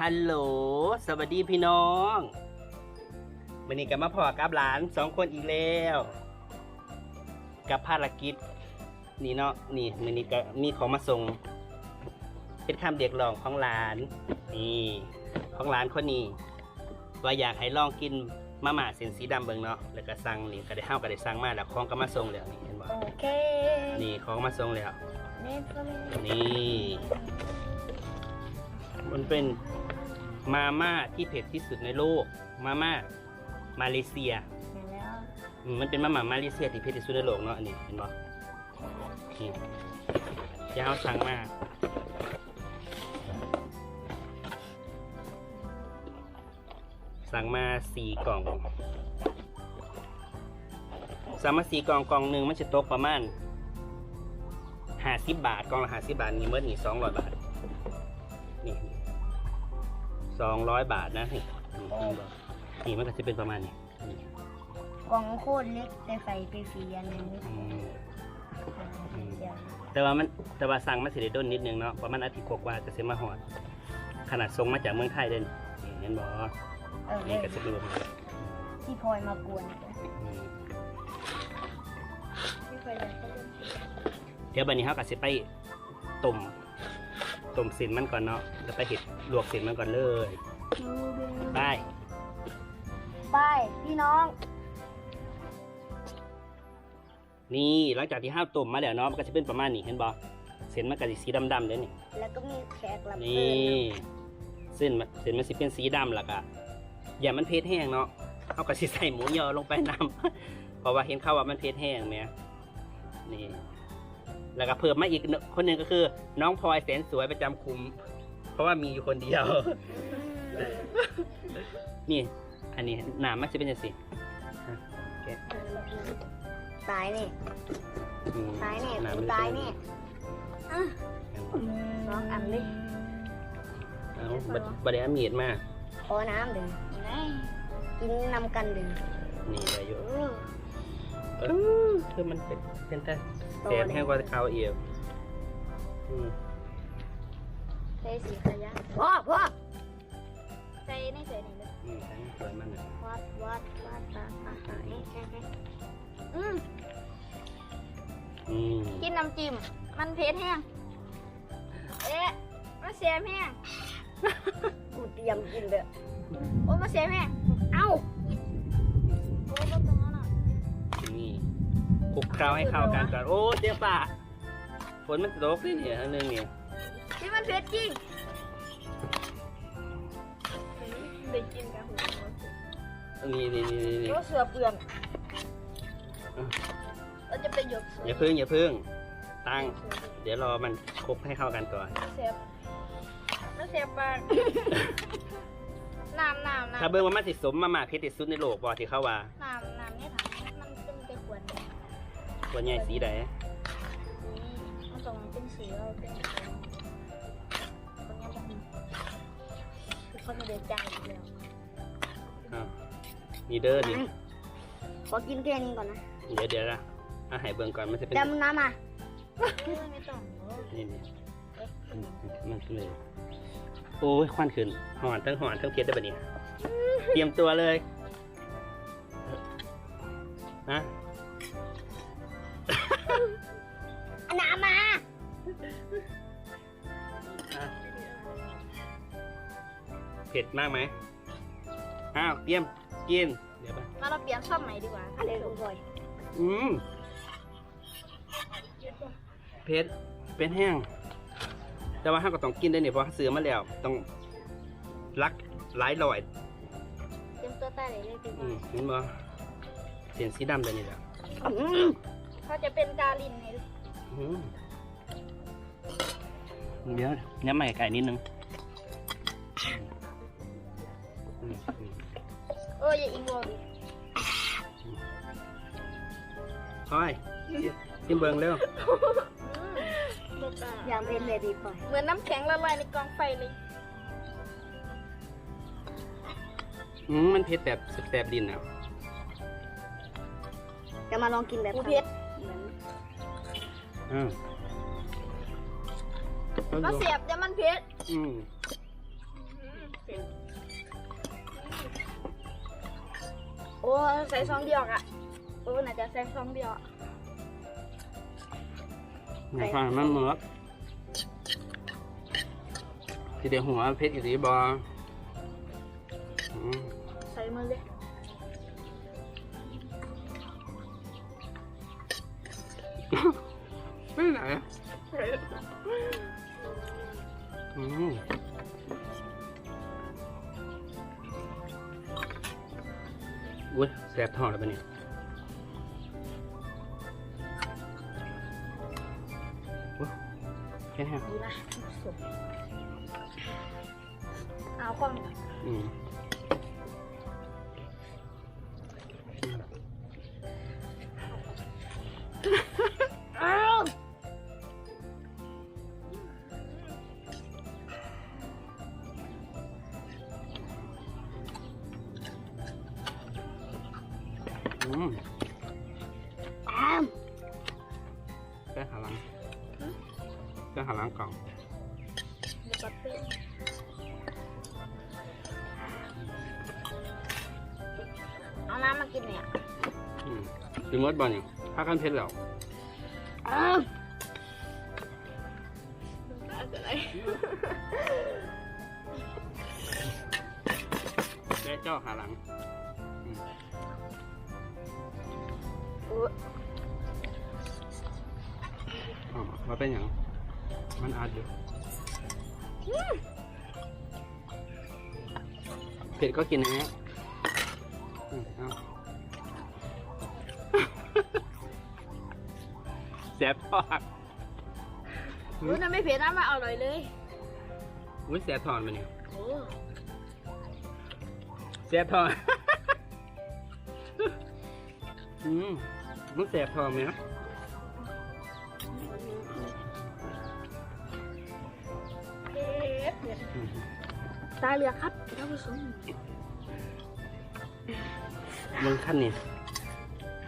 ฮัลโหล สวัสดีพี่น้องวันนี้ก็มาพอกับหลานสองคนอีกแล้ว กับภารกิจ นี่เนาะ นี่วันนี้ก็มีของมาส่ง เป็นคำเด็กลองของหลาน นี่ ของหลานคนนี้ ว่าอยากให้ลองกินมาม่าเส้นสีดำเบิ่งเนาะ แล้วก็สั่งนี่ก็ได้ห้าวก็ได้สั่งมาแล้วของก็มาส่งแล้วนี่เห็นบ่โอเค นี่ของมาส่งแล้วเน็ตก็เลยนี่ มันเป็น มาม่าที่เผ็ดที่สุดในโลก มาม่ามาเลเซียเห็นแล้วอืมมันเป็นมาม่ามาเลเซียที่เผ็ดที่สุดในโลกเนาะอันนี้เห็นบ่นี่อยาวสั่งมาสั่งมาสี่กล่องสั่งมาสี่กล่องกล่องหนึ่งมันจะตกประมาณห้าสิบบาทกล่องละห้าสิบบาทนี่เมื่อนี่สองร้อยบาทนี่ สองร้อยบาทนะนี่นี่นี่บ่นี่มันก็จะเป็นประมาณนี้นี่กล่องโคตรเล็กแต่ใส่ไปฟรีอันหนึงอืม เดี๋ยวแต่ว่ามันแต่ว่าสั่งมาสิได้ด้นนิดนึงเนาะประมาณอาทิตย์กว่าๆจะเสมาหอด ขนาดส่งมาจากเมืองไทยเด่นนี่เห็นบ่เออนี่ก็จะเป็นแบบนี้ที่พลอยมากวนอืมที่พลอยอยากให้เล่นเดี๋ยวบัดนี้เฮาก็สิไปต้ม ต้มเส้นมันก่อนเนาะแล้วไปเห็ดลวกเส้นมันก่อนเลยไปไปพี่น้อง นี่หลังจากที่ห้าต้มมาแล้วเนาะมันก็จะเป็นประมาณนี้เห็นบ่เส้นมันก็สิสีดำๆเด้นี่แล้วก็มีแขกรับนีเชิญ่เส้นมันเส้นมันสิเป็นสีดำแล้วก็อย่ามันเพชรแห้งเนาะเอาก็สิใส่หมูยอลงไปน้ำเพราะว่าเห็นเขาว่ามันเพชรแห้งไหมนี่ แล้วก็เพิ่มมาอีกคนหนึ่งก็คือ น้องพลอยแสนสวยประจำคุม เพราะว่ามีอยู่คนเดียว นี่ อันนี้หนามมันจะเป็นยังไงตายเนี่ยอืมตายเนี่ยหนามกูมันจะตายเป็นเนี่ยอะสองอันเลยเอาบัดบัดเดี๋ยวเอามีดมาขอน้ำเดึงกินนำกันเดึงนี่ได้อยู่ เออคือมันเป็นเป็นแต่แสบแห้งกว่าเขาเอียวอืมใส่สีขยะพ่อพ่อใส่ในใส่นี่เลยอืมทั้งสวยมันนะวัดวัดวัดวัดวัดวัดอืมอืมกินน้ำจิ้มมันเผ็ดแห้งเอ๊ะมันเสียแห้งกูเตรียมกินเลยโอ้มันเสียแห้งเอ้าโอ้ คลุกเคล้าให้เข้ากันก่อนโอ้เดี๋ยวป่าฝนมันตกนี่เนี่ยอันนึงนี่ที่มันเผ็ดจริงได้กินกับหัวนี่นี่นี่นี่ก็เสือเปลือนอะเราจะไปหยดอย่าพึ่งอย่าพึ่งตั้ง เดี๋ยวรอมันคลุกให้เข้ากันก่อนเสียบมันเสียบปากน้ำน้ำน้ำถ้าเบิ่งว่ามันสิสมมาม่าเผ็ดที่สุดในโลกบ่ที่เขาว่าน้ำน้ำเนี่ยถั ตัวใหญ่สีใดมันต้องเป็นสีอะไรเป็นคนนี้มันคือคนเดียวใจอีกแล้วอ่านี่เด้อนี่ขอกินแค่นี้ก่อนนะ เดี๋ยวเดี๋ยวนะอาหายเบิ่งก่อนมันจะเป็นดำน้ำอะไม่ต้องนี่นี่มันเลยโอ้ยควันขึ้นหอนทั้งหอนทั้งเพี้ยได้ปะเนี่ยเตรียมตัวเลยนะ เผ็ดมากไหมอ้าวเตรียมกินเดี๋ยวไปมาเราเปลี่ยนช่องใหม่ดีกว่าอะไรลุงพลอยอืมเผ็ดเป็นแห้ง แต่ว่าห้าก็ต้องกินได้เนี่ยเพราะเสือมาแล้ว ต้องรักหลายร้อยเตรียมตัวใต้เลยเลยดีกอืว่ามเห็นบ่เสียนสีดำเลยนี่แหละอืมเขาจะเป็นกาลินให้อืมเดี๋ยวย้ำใหม่ไก่นิดนึง อืมอืมเอออย่าอิงวอลดิค่อยชิมเบิงเร็วอย่างเป็นเลยดีพลอยเหมือนน้ำแข็งละลายในกองไฟเลยอืมมันเผ็ดแบบแสบๆดินอะจะมาลองกินแบบหมูเผ็ดเหมือนอืมมาเสียบแต่มันเผ็ดอืมอืม โอ้ใส่ซองเดียวอะโอ้น่าจะใส่ซองเดียวอะอยากฟังมันเหมือกทีเดียวหัวเพชรอีสีบออืมใส่มือเลยไม่ไหนอะอืม อุ้ยแสบท้องแล้วปะเนี่ยอุ๊ยแค่นี้ดีนะสุดเอาความอืม มถึงมดบอลเนี่ยถ้ากันเพชรแล้วอ้าวอะไรแป้เจ้าหาหลังโอ้อ๋อมาเป็นอย่างมันอาจอยู่เผ็ดก็กินนะฮะ สบทอดรู้นะไม่เผ็ดนะมาอร่อยเลยอุ้ยแสบทอดมาเนี่ยโอ้แสบทอดอืมมันแสบทอดไหมครับเผ็ดเผ็ดอืมตาเหลือกครับท่านผู้ชมมึงขั้นนี่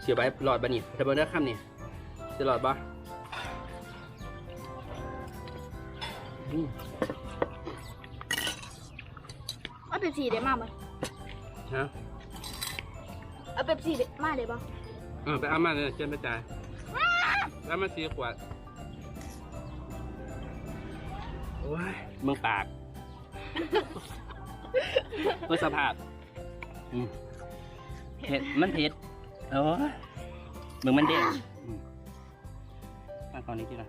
เสียใบหลอดบะนี่แต่บนได้ขั้นนี่ จะหลอดปะอืมเอาเป๊ปซี่ได้มากไหมฮะเอาเป๊ปซี่ได้มากได้ปะเออไปเอามาเลยเชิญไปจ่ายแล้วมาสีขวด โอ้ยมึงปาก เมื่อสภาพอืมเผ็ดมันเผ็ดโอ้ยมึงมันเด้งอืมมา ตอนนี้ที่ไหน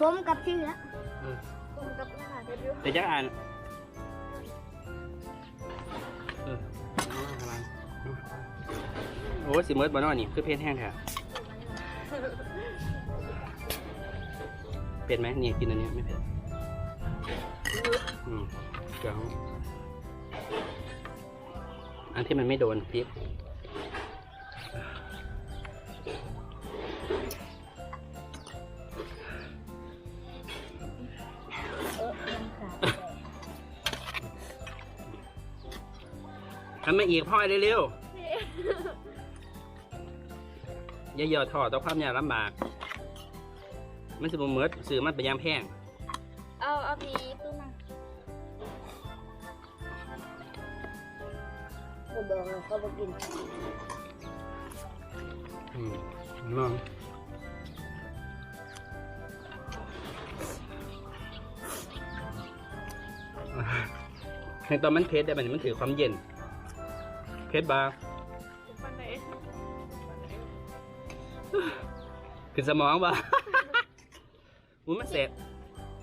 สมกับชื่อละเออสมกับอาหารเดบิวแต่จะอ่านเออเอามาเอามาโอ้ยสิเมิร์ดบอนอนี่คือเพชรแห้งแท้เป็นไหมนี่กินอันนี้ไม่เผ็ดอืมเดี๋ยวอันที่มันไม่โดนพริก ทำมาอีกพ่อยเร็วๆอย่าเหยอดถอดต่อความยากลำบาก มันสิบเมิร์ดซื้อมันเป็นยามแพงเอาเอาพีตู้มาเขาบอกว่าเขาบอกกินอืมลองในตอนมันเพชรได้มันมันถือความเย็น เพชรบาร์ปันไหนขึ้นสมองบ่าอุ้ยมันแสบ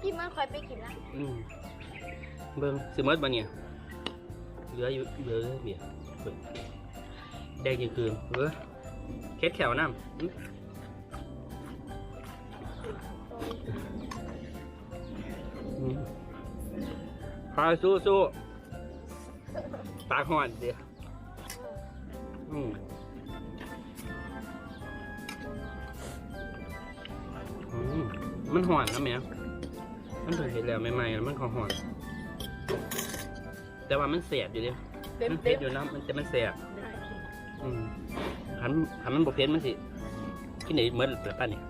พี่มันคอยไปกินนะอืมเบิ้งสิเมิดบ่เนี่ยเหลืออยู่เหลือเบียร์เบิ่งแดงยังคืนเออเคสแขวน้ำอื้ออืมพาสู้สู้ปากห่อนเดียว มันห่อนนะแม่มันเผยเห็นแล้วใหม่ๆแล้วมันขอห่อน แต่ว่ามันเสียบอยู่ดิมันเผ็ดอยู่นะมันจะมันเสียบอืมขันหันมันบกเผ็ดมันสิที่ไหนเหมือนแบบนี้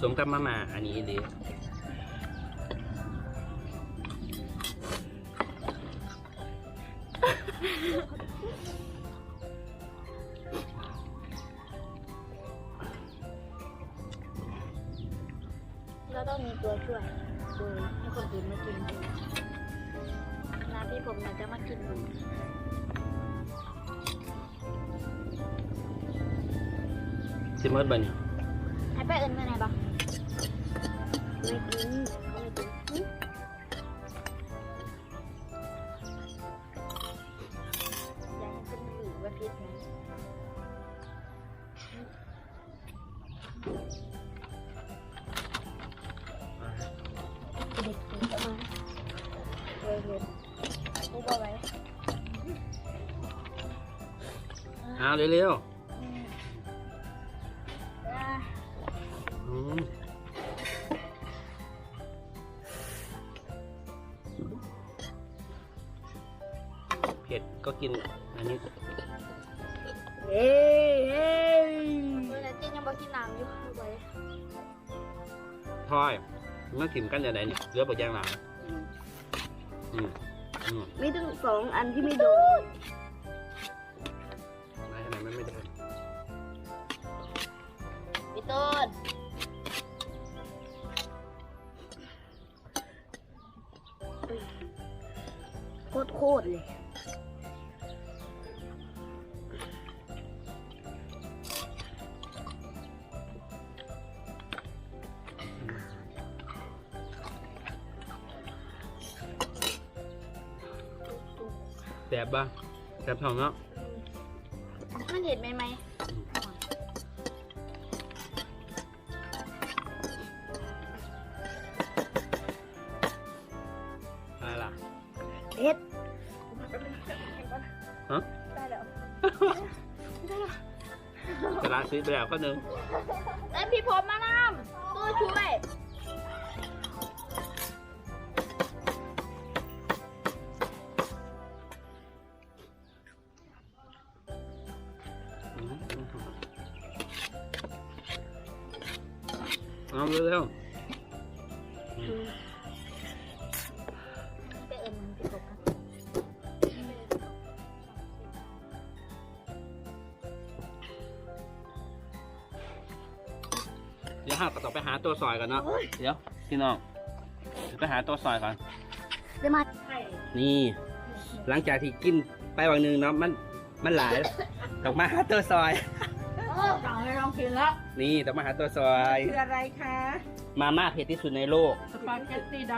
สมกับมามาอันนี้ดี เราต้องมีตัวช่วยโดยให้คนอื่นมากินหน้าที่ผมน่ะจะมากินดูสิเมิดบ่เนี่ยให้ไปเอิญมาไหนบ้างไม่กิน เลยเห็นกูบอกไว้เอาเร็วอืมอ่าๆอืมเผ็ดก็กินอันนี้เอ้ยเอ้ยเวลาเจ๊ยังบอกกินน้ำอยู่ดูไว้ทอยมันถิ่มกันอย่างไรเนี่ยเรือปลาย่างหลัง อืมอืมมีถึงสองอันที่ไม่โดนไม่ขนาดมันไม่ได้พี่ต้นโคตรโคตรเลย แสบบ้างแสบท้องเนาะมันเห็นไหมไหมอะไรล่ะเผ็ดฮะได้แล้วกระดาษซื้อไปแล้วก็หนึ่ง เอาเร็วไปเอิญมันพี่ผมกันๆเดี๋ยวห้าก็ต้องไปหาตัวซอยกันเนาะ เดี๋ยวพี่น้องเดี๋ยวไปหาตัวซอยก่อนได้มานี่ หลังจากที่กินไปวันหนึ่งเนาะมันมันหลายต้องมาหาตัวซอย สั่งให้ลองกินแล้วนี่ต้องมาหาตัวซอย คืออะไรคะ มาม่าเผ็ดที่สุดในโลก สปาเกตตี้ด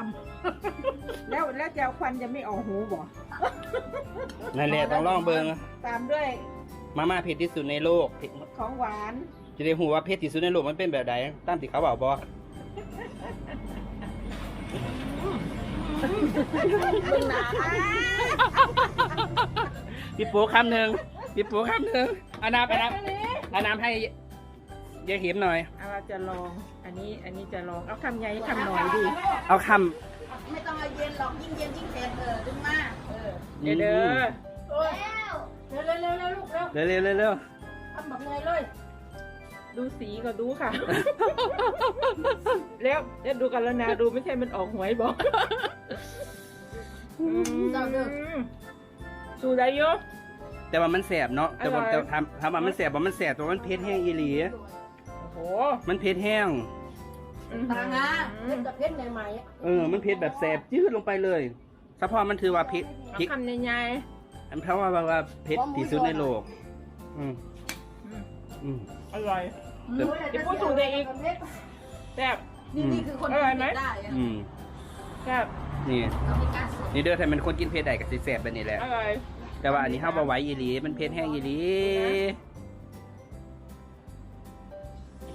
ำแล้วแล้วแจวควันจะไม่ออกหูบ่นั่นแหละต้องลองเบิงตามด้วยมาม่าเผ็ดที่สุดในโลกของหวานจะได้หูว่าเผ็ดที่สุดในโลกมันเป็นแบบใดตามที่เขาบอกบอบึงหนาพี่ปูคำหนึ่งพี่ปูคำหนึ่งเอาน้ำไปน้ำ เอาน้ำให้ยายเข็มหน่อย เอาเราจะลอง อันนี้ อันนี้จะลอง เอาคำใหญ่คำหน่อยดิเอาคไม่ต้องเอาเย็นหรอกยิ่งเย็นยิ่งเผ็ดเออดึงมาเออำเดี๋ยวเด้อเร็วเร็วเร็วเร็วลูกเร็วเร็วเร็วเร็วเร็วทำแบบไงเลยดูสีก็ดูค่ะ แล้วเดี๋ยวดูกันแล้วนะดูไม่ใช่มันออกหวยบอกเจ้าเด้อสูได้อยะ แต่ว่ามันแสบเนาะแต่ว่าอร่อย แต่ทำทำว่ามันแสบว่ามันแสบแต่ว่ามันเผ็ดแห้งอีหลี โอ้โหมันเผ็ดแห้งตางาเผ็ดกับเผ็ดใหม่ๆอะเออ มันเผ็ดแบบแสบจืดลงไปเลยเฉพาะมันถือว่าเผ็ดเอาพริกคำใหญ่อันเพราะว่าว่าเผ็ดที่สุดในโลก อืมๆอืมอืม อร่อย เดี๋ยว เดี๋ยวพูดถูกเลยอีก แซ่บ นี่นี่คือคนอที่ร่อยไหมเผ็ดได้อะอืมแซ่บ นี่ เรามีการสอนนี่เด้อถ้ามันคนกินเผ็ดได้ก็สิแสบแบบนี้แหละ อร่อย แต่ว่าอันนี้ห้าบ่ไหวอีหลีมันเผ็ดแห้งอีหลี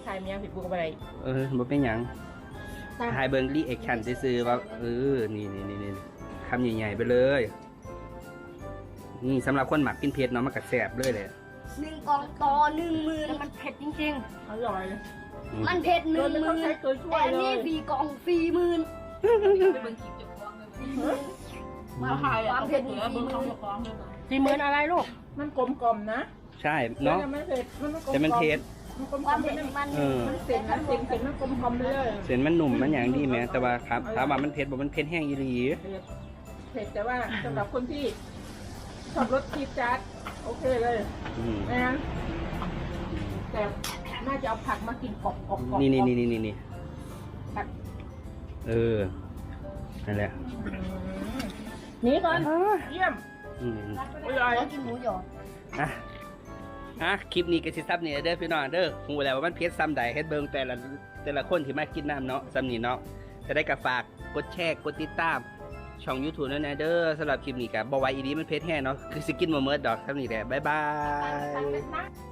ชายเมียผิดบุกอะไรเออบ่เป็นหยังถ่ายเบิ่งรีแอคชั่นซื่อๆว่าเออนี่นี่นี่นี่คำใหญ่ๆไปเลยนี่สำหรับคนหมักกินเผ็ดเนาะมันก็แสบเลยแหละหนึ่งกล่องต่อหนึ่งหมื่นมันเผ็ดจริงๆอร่อยอืมมันเผ็ดหโดนึ่นงไม่หต้องมื่นใช้ตัวช่วแต่ยอันเลนี้ยฟรีกล่องฟรีหมื่นไปเบิ่งคลิปเจ้าของเลยมาขายความเผ็ดมีฟรีหมื่น สี่หมื่นอะไรลูก มันกลมๆนะใช่เนาะแต่มันเผ็ดมันไม่กลมๆแต่มันเผ็ด มันกลมความๆไปเผ็ดเลยมันเออ มันเสียงมันเสียงเสียงมันกลมๆไปเลยเส้นมันหนุ่มมันอย่างดีแหมแต่ว่าครับถามว่ามันเผ็ดบ่มันเผ็ดแห้งอีหลีเผ็ดเผ็ดแต่ว่าสำหรับคนที่ชอบรสจี๊ดจ๊าดโอเคเลยอืมนะ แต่น่าจะเอาผักมากินกรอบๆกรอบๆนี่นี่นี่นี่นี่นี่ผักเออนั่นแหละหนี่ก่อนเยี่ยม อืมอร่อยแล้กินหมูหยองอะอะคลิปนี้ก็สิซับนี่เด้อพี่น้องเด้อหูแล้วว่ามันเผ็ดซ้ำใดเฮ็ดเบิ่งแต่ละแต่ละคนที่มากินน้ำเนาะซ้ำนี่เนาะจะได้ก็ฝากกดแชร์กดติดตามช่อง YouTube นั่นนะเด้อสำหรับคลิปนี้กับ่ไวอีดีมันเผ็ดแห้งเนาะคือสกินมาเมดดอกซ้ำนี่แหละบ๊ายบาย